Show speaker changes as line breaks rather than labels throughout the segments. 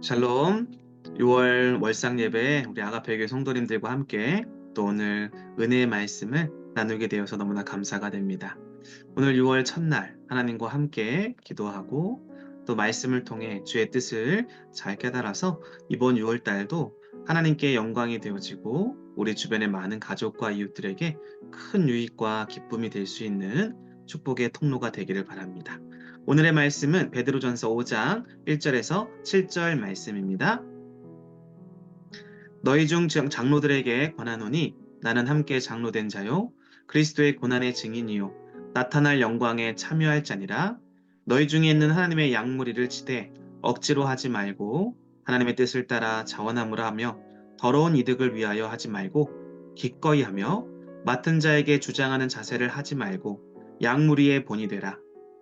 샬롬 6월 월상 예배에 우리 아가페교 성도님들과 함께 또 오늘 은혜의 말씀을 나누게 되어서 너무나 감사가 됩니다. 오늘 6월 첫날 하나님과 함께 기도하고 또 말씀을 통해 주의 뜻을 잘 깨달아서 이번 6월 달도 하나님께 영광이 되어지고 우리 주변의 많은 가족과 이웃들에게 큰 유익과 기쁨이 될 수 있는 축복의 통로가 되기를 바랍니다. 오늘의 말씀은 베드로전서 5장 1절에서 7절 말씀입니다. 너희 중 장로들에게 권하노니 나는 함께 장로된 자요. 그리스도의 고난의 증인이요. 나타날 영광에 참여할 자니라. 너희 중에 있는 하나님의 양무리를 치되 억지로 하지 말고 하나님의 뜻을 따라 자원함으로 하며 더러운 이득을 위하여 하지 말고 기꺼이 하며 맡은 자에게 주장하는 자세를 하지 말고 양무리의 본이 되라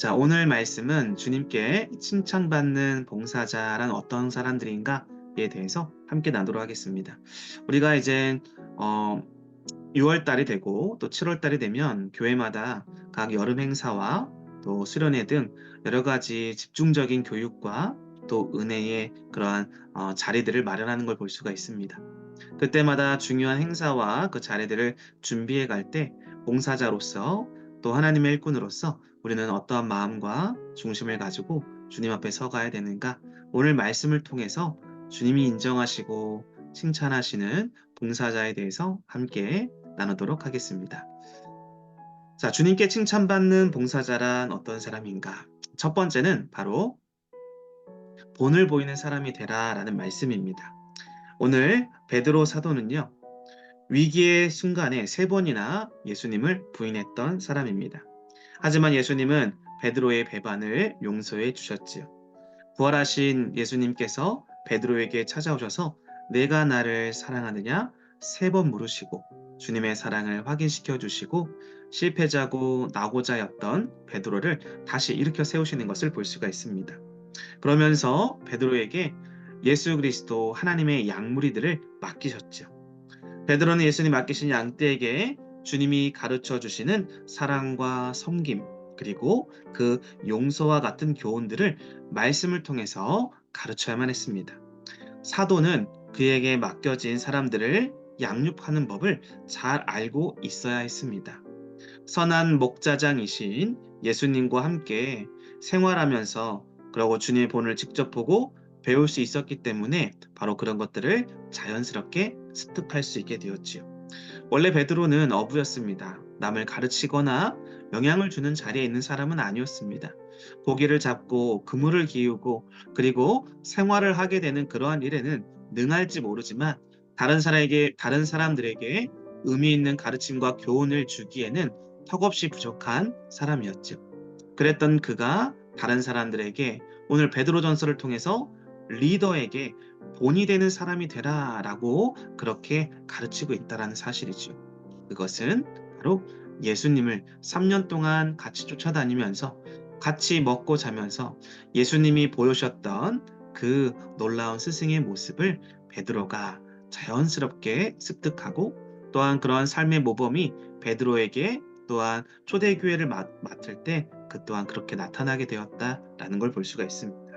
자, 오늘 말씀은 주님께 칭찬받는 봉사자란 어떤 사람들인가에 대해서 함께 나누도록 하겠습니다. 우리가 이제 어 6월 달이 되고 또 7월 달이 되면 교회마다 각 여름 행사와 또 수련회 등 여러 가지 집중적인 교육과 또 은혜의 그러한 어, 자리들을 마련하는 걸 볼 수가 있습니다. 그때마다 중요한 행사와 그 자리들을 준비해 갈 때 봉사자로서 또 하나님의 일꾼으로서 우리는 어떠한 마음과 중심을 가지고 주님 앞에 서가야 되는가? 오늘 말씀을 통해서 주님이 인정하시고 칭찬하시는 봉사자에 대해서 함께 나누도록 하겠습니다. 자, 주님께 칭찬받는 봉사자란 어떤 사람인가? 첫 번째는 바로 본을 보이는 사람이 되라라는 말씀입니다. 오늘 베드로 사도는요. 위기의 순간에 세 번이나 예수님을 부인했던 사람입니다. 하지만 예수님은 베드로의 배반을 용서해 주셨지요. 부활하신 예수님께서 베드로에게 찾아오셔서 내가 나를 사랑하느냐 세 번 물으시고 주님의 사랑을 확인시켜 주시고 실패자고 나고자였던 베드로를 다시 일으켜 세우시는 것을 볼 수가 있습니다. 그러면서 베드로에게 예수 그리스도 하나님의 양무리들을 맡기셨죠. 베드로는 예수님 맡기신 양떼에게 주님이 가르쳐 주시는 사랑과 섬김 그리고 그 용서와 같은 교훈들을 말씀을 통해서 가르쳐야만 했습니다. 사도는 그에게 맡겨진 사람들을 양육하는 법을 잘 알고 있어야 했습니다. 선한 목자장이신 예수님과 함께 생활하면서 그리고 주님의 본을 직접 보고 배울 수 있었기 때문에 바로 그런 것들을 자연스럽게 습득할 수 있게 되었지요. 원래 베드로는 어부였습니다. 남을 가르치거나 영향을 주는 자리에 있는 사람은 아니었습니다. 고기를 잡고 그물을 기우고 그리고 생활을 하게 되는 그러한 일에는 능할지 모르지만 다른 사람에게 다른 사람들에게 의미 있는 가르침과 교훈을 주기에는 턱없이 부족한 사람이었죠. 그랬던 그가 다른 사람들에게 오늘 베드로 전서를 통해서 리더에게 본이 되는 사람이 되라라고 그렇게 가르치고 있다라는 사실이죠. 그것은 바로 예수님을 3년 동안 같이 쫓아다니면서 같이 먹고 자면서 예수님이 보여주셨던 그 놀라운 스승의 모습을 베드로가 자연스럽게 습득하고 또한 그러한 삶의 모범이 베드로에게 또한 초대교회를 맡을 때 그 또한 그렇게 나타나게 되었다라는 걸 볼 수가 있습니다.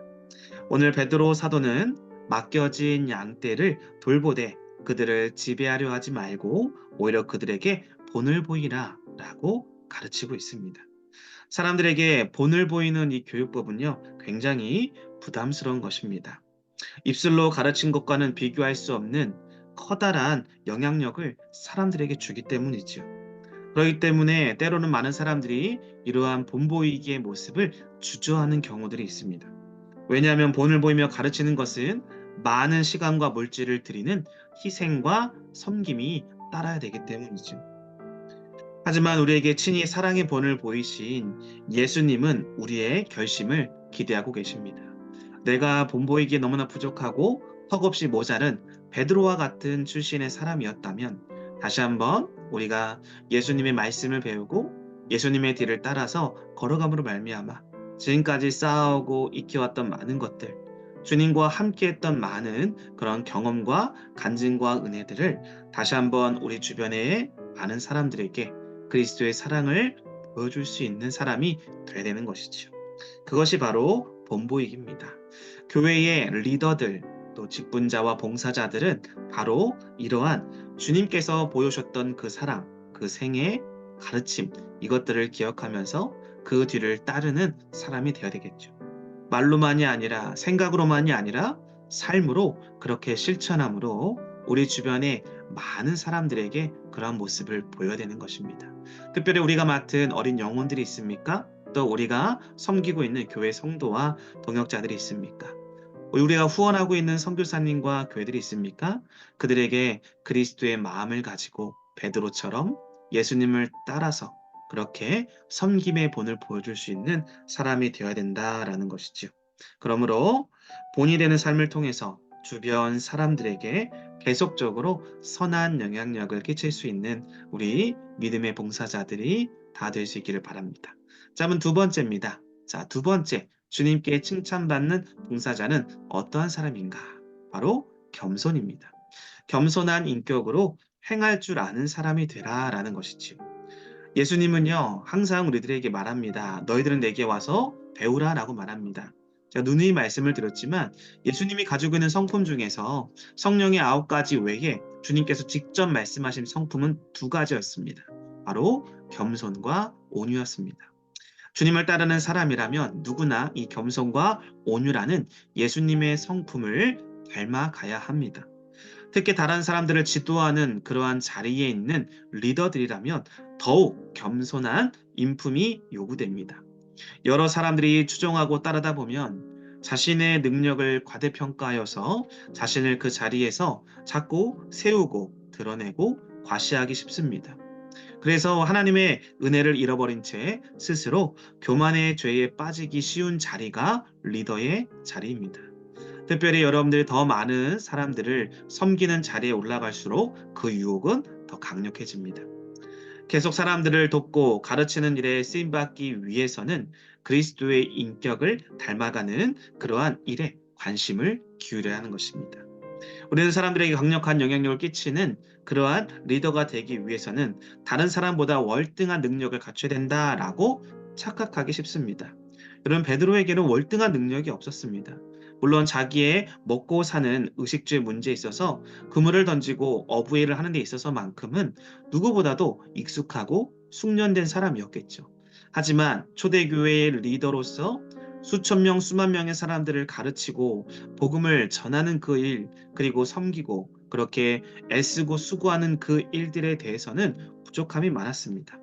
오늘 베드로 사도는 맡겨진 양떼를 돌보되 그들을 지배하려 하지 말고 오히려 그들에게 본을 보이라 라고 가르치고 있습니다. 사람들에게 본을 보이는 이 교육법은요, 굉장히 부담스러운 것입니다. 입술로 가르친 것과는 비교할 수 없는 커다란 영향력을 사람들에게 주기 때문이죠. 그렇기 때문에 때로는 많은 사람들이 이러한 본보이기의 모습을 주저하는 경우들이 있습니다. 왜냐하면 본을 보이며 가르치는 것은 많은 시간과 물질을 들이는 희생과 섬김이 따라야 되기 때문이죠. 하지만 우리에게 친히 사랑의 본을 보이신 예수님은 우리의 결심을 기대하고 계십니다. 내가 본보이기에 너무나 부족하고 턱없이 모자른 베드로와 같은 출신의 사람이었다면 다시 한번 우리가 예수님의 말씀을 배우고 예수님의 뒤를 따라서 걸어감으로 말미암아 지금까지 쌓아오고 익혀왔던 많은 것들 주님과 함께했던 많은 그런 경험과 간증과 은혜들을 다시 한번 우리 주변의 많은 사람들에게 그리스도의 사랑을 보여줄 수 있는 사람이 되야 되는 것이죠. 그것이 바로 본보이기입니다. 교회의 리더들 또 직분자와 봉사자들은 바로 이러한 주님께서 보여주셨던 그 사랑, 그 생애, 가르침 이것들을 기억하면서 그 뒤를 따르는 사람이 되어야 되겠죠. 말로만이 아니라 생각으로만이 아니라 삶으로 그렇게 실천함으로 우리 주변에 많은 사람들에게 그러한 모습을 보여야 되는 것입니다. 특별히 우리가 맡은 어린 영혼들이 있습니까? 또 우리가 섬기고 있는 교회 성도와 동역자들이 있습니까? 우리가 후원하고 있는 선교사님과 교회들이 있습니까? 그들에게 그리스도의 마음을 가지고 베드로처럼 예수님을 따라서 그렇게 섬김의 본을 보여줄 수 있는 사람이 되어야 된다라는 것이죠. 그러므로 본이 되는 삶을 통해서 주변 사람들에게 계속적으로 선한 영향력을 끼칠 수 있는 우리 믿음의 봉사자들이 다 될 수 있기를 바랍니다. 자문 두 번째입니다. 자, 두 번째. 주님께 칭찬받는 봉사자는 어떠한 사람인가? 바로 겸손입니다. 겸손한 인격으로 행할 줄 아는 사람이 되라라는 것이지요. 예수님은요, 항상 우리들에게 말합니다. 너희들은 내게 와서 배우라 라고 말합니다. 제가 누누이 말씀을 드렸지만 예수님이 가지고 있는 성품 중에서 성령의 아홉 가지 외에 주님께서 직접 말씀하신 성품은 두 가지였습니다. 바로 겸손과 온유였습니다. 주님을 따르는 사람이라면 누구나 이 겸손과 온유라는 예수님의 성품을 닮아가야 합니다. 특히 다른 사람들을 지도하는 그러한 자리에 있는 리더들이라면 더욱 겸손한 인품이 요구됩니다. 여러 사람들이 추종하고 따르다 보면 자신의 능력을 과대평가하여서 자신을 그 자리에서 자꾸 세우고 드러내고 과시하기 쉽습니다. 그래서 하나님의 은혜를 잃어버린 채 스스로 교만의 죄에 빠지기 쉬운 자리가 리더의 자리입니다. 특별히 여러분들이 더 많은 사람들을 섬기는 자리에 올라갈수록 그 유혹은 더 강력해집니다. 계속 사람들을 돕고 가르치는 일에 쓰임받기 위해서는 그리스도의 인격을 닮아가는 그러한 일에 관심을 기울여야 하는 것입니다. 우리는 사람들에게 강력한 영향력을 끼치는 그러한 리더가 되기 위해서는 다른 사람보다 월등한 능력을 갖춰야 된다라고 착각하기 쉽습니다. 여러분 베드로에게는 월등한 능력이 없었습니다. 물론 자기의 먹고 사는 의식주의 문제에 있어서 그물을 던지고 어부일을 하는 데 있어서만큼은 누구보다도 익숙하고 숙련된 사람이었겠죠. 하지만 초대교회의 리더로서 수천 명, 수만 명의 사람들을 가르치고 복음을 전하는 그 일, 그리고 섬기고 그렇게 애쓰고 수고하는 그 일들에 대해서는 부족함이 많았습니다.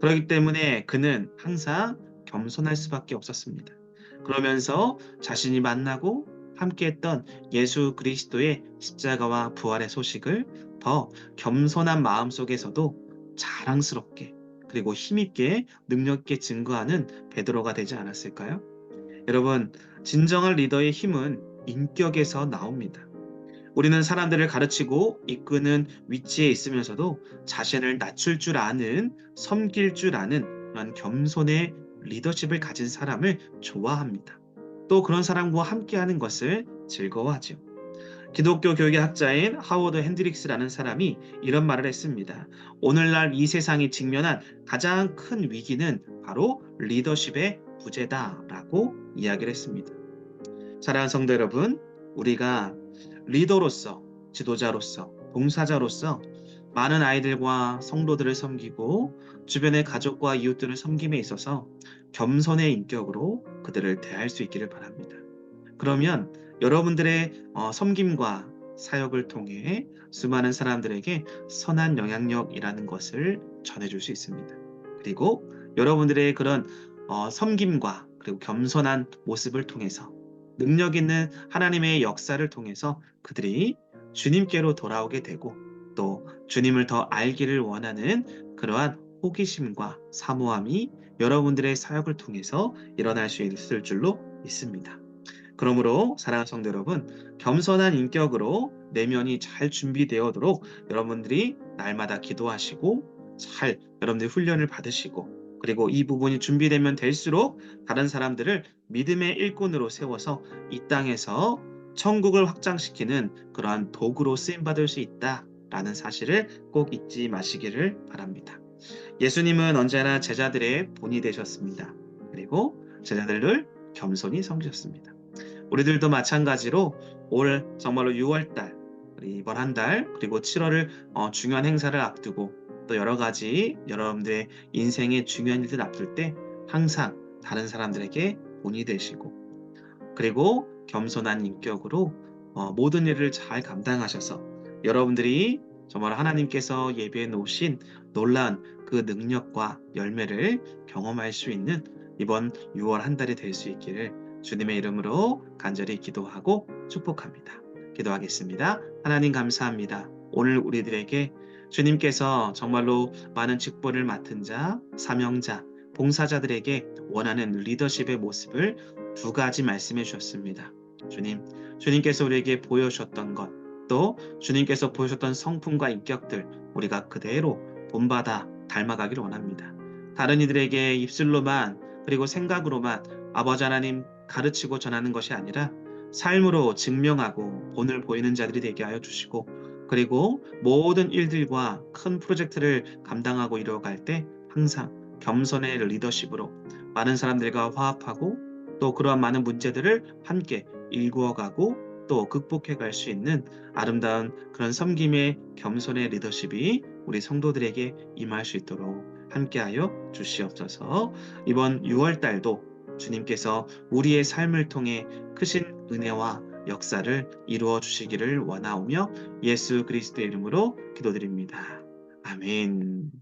그렇기 때문에 그는 항상 겸손할 수밖에 없었습니다. 그러면서 자신이 만나고 함께했던 예수 그리스도의 십자가와 부활의 소식을 더 겸손한 마음 속에서도 자랑스럽게 그리고 힘있게 능력있게 증거하는 베드로가 되지 않았을까요? 여러분 진정한 리더의 힘은 인격에서 나옵니다. 우리는 사람들을 가르치고 이끄는 위치에 있으면서도 자신을 낮출 줄 아는 섬길 줄 아는 그런 겸손의 리더십을 가진 사람을 좋아합니다. 또 그런 사람과 함께하는 것을 즐거워하죠. 기독교 교육의 학자인 하워드 핸드릭스라는 사람이 이런 말을 했습니다. 오늘날 이 세상이 직면한 가장 큰 위기는 바로 리더십의 부재다라고 이야기를 했습니다. 사랑하는 성도 여러분, 우리가 리더로서, 지도자로서, 봉사자로서 많은 아이들과 성도들을 섬기고 주변의 가족과 이웃들을 섬김에 있어서 겸손의 인격으로 그들을 대할 수 있기를 바랍니다. 그러면 여러분들의 어, 섬김과 사역을 통해 수많은 사람들에게 선한 영향력이라는 것을 전해줄 수 있습니다. 그리고 여러분들의 그런 어, 섬김과 그리고 겸손한 모습을 통해서 능력 있는 하나님의 역사를 통해서 그들이 주님께로 돌아오게 되고 또 주님을 더 알기를 원하는 그러한 호기심과 사모함이 여러분들의 사역을 통해서 일어날 수 있을 줄로 믿습니다. 그러므로 사랑하는 성도 여러분, 겸손한 인격으로 내면이 잘 준비되어도록 여러분들이 날마다 기도하시고 잘 여러분들이 훈련을 받으시고 그리고 이 부분이 준비되면 될수록 다른 사람들을 믿음의 일꾼으로 세워서 이 땅에서 천국을 확장시키는 그러한 도구로 쓰임 받을 수 있다 라는 사실을 꼭 잊지 마시기를 바랍니다. 예수님은 언제나 제자들의 본이 되셨습니다. 그리고 제자들을 겸손히 섬기셨습니다. 우리들도 마찬가지로 올 정말로 6월달 이번 한 달 그리고 7월을 어, 중요한 행사를 앞두고 또 여러 가지 여러분들의 인생의 중요한 일들 앞둘 때 항상 다른 사람들에게 본이 되시고 그리고 겸손한 인격으로 어, 모든 일을 잘 감당하셔서 여러분들이 정말 하나님께서 예비해 놓으신 놀라운 그 능력과 열매를 경험할 수 있는 이번 6월 한 달이 될 수 있기를 주님의 이름으로 간절히 기도하고 축복합니다. 기도하겠습니다. 하나님 감사합니다. 오늘 우리들에게 주님께서 정말로 많은 직분을 맡은 자, 사명자, 봉사자들에게 원하는 리더십의 모습을 두 가지 말씀해 주셨습니다. 주님, 주님께서 우리에게 보여주셨던 것, 또 주님께서 보여주셨던 성품과 인격들 우리가 그대로 본받아 닮아가기를 원합니다. 다른 이들에게 입술로만 그리고 생각으로만 아버지 하나님 가르치고 전하는 것이 아니라 삶으로 증명하고 본을 보이는 자들이 되게 하여 주시고 그리고 모든 일들과 큰 프로젝트를 감당하고 이루어갈 때 항상 겸손의 리더십으로 많은 사람들과 화합하고 또 그러한 많은 문제들을 함께 일구어가고 또 극복해 갈 수 있는 아름다운 그런 섬김의 겸손의 리더십이 우리 성도들에게 임할 수 있도록 함께하여 주시옵소서. 이번 6월 달도 주님께서 우리의 삶을 통해 크신 은혜와 역사를 이루어 주시기를 원하오며 예수 그리스도의 이름으로 기도드립니다. 아멘.